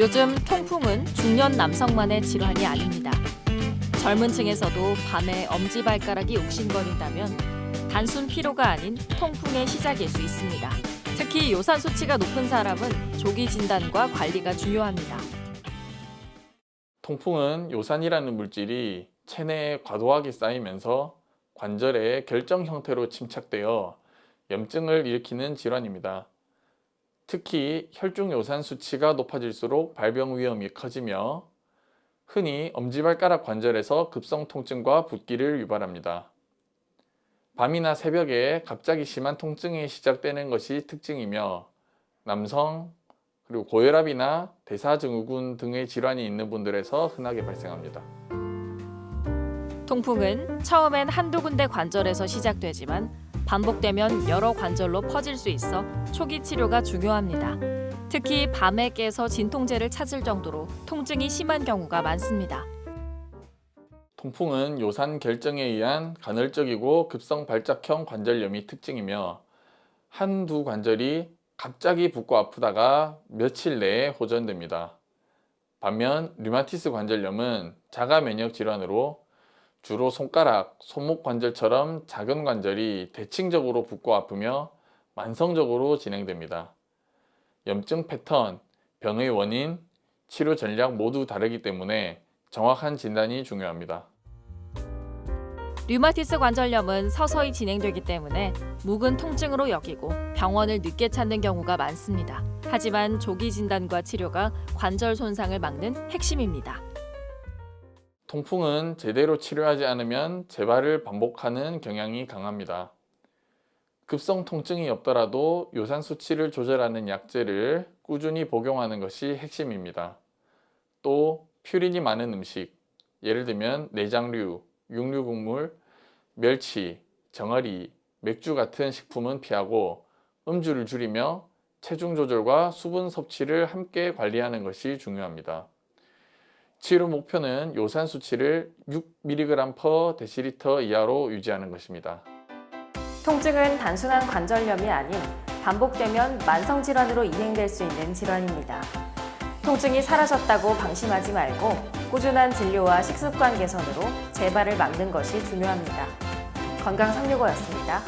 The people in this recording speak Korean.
요즘 통풍은 중년 남성만의 질환이 아닙니다. 젊은 층에서도 밤에 엄지발가락이 욱신거린다면 단순 피로가 아닌 통풍의 시작일 수 있습니다. 특히 요산 수치가 높은 사람은 조기 진단과 관리가 중요합니다. 통풍은 요산이라는 물질이 체내에 과도하게 쌓이면서 관절에 결정 형태로 침착되어 염증을 일으키는 질환입니다. 특히 혈중 요산 수치가 높아질수록 발병 위험이 커지며 흔히 엄지발가락 관절에서 급성 통증과 붓기를 유발합니다. 밤이나 새벽에 갑자기 심한 통증이 시작되는 것이 특징이며 남성 그리고 고혈압이나 대사증후군 등의 질환이 있는 분들에서 흔하게 발생합니다. 통풍은 처음엔 한두 군데 관절에서 시작되지만 반복되면 여러 관절로 퍼질 수 있어 초기 치료가 중요합니다. 특히 밤에 깨서 진통제를 찾을 정도로 통증이 심한 경우가 많습니다. 통풍은 요산 결정에 의한 간헐적이고 급성 발작형 관절염이 특징이며 한두 관절이 갑자기 붓고 아프다가 며칠 내에 호전됩니다. 반면 류마티스 관절염은 자가 면역 질환으로 주로 손가락, 손목 관절처럼 작은 관절이 대칭적으로 붓고 아프며 만성적으로 진행됩니다. 염증 패턴, 병의 원인, 치료 전략 모두 다르기 때문에 정확한 진단이 중요합니다. 류마티스 관절염은 서서히 진행되기 때문에 묵은 통증으로 여기고 병원을 늦게 찾는 경우가 많습니다. 하지만 조기 진단과 치료가 관절 손상을 막는 핵심입니다. 통풍은 제대로 치료하지 않으면 재발을 반복하는 경향이 강합니다. 급성 통증이 없더라도 요산 수치를 조절하는 약제를 꾸준히 복용하는 것이 핵심입니다. 또 퓨린이 많은 음식, 예를 들면 내장류, 육류 국물, 멸치, 정어리, 맥주 같은 식품은 피하고 음주를 줄이며 체중 조절과 수분 섭취를 함께 관리하는 것이 중요합니다. 치료 목표는 요산 수치를 6mg/dL 이하로 유지하는 것입니다. 통증은 단순한 관절염이 아닌 반복되면 만성 질환으로 이행될 수 있는 질환입니다. 통증이 사라졌다고 방심하지 말고 꾸준한 진료와 식습관 개선으로 재발을 막는 것이 중요합니다. 건강 365였습니다.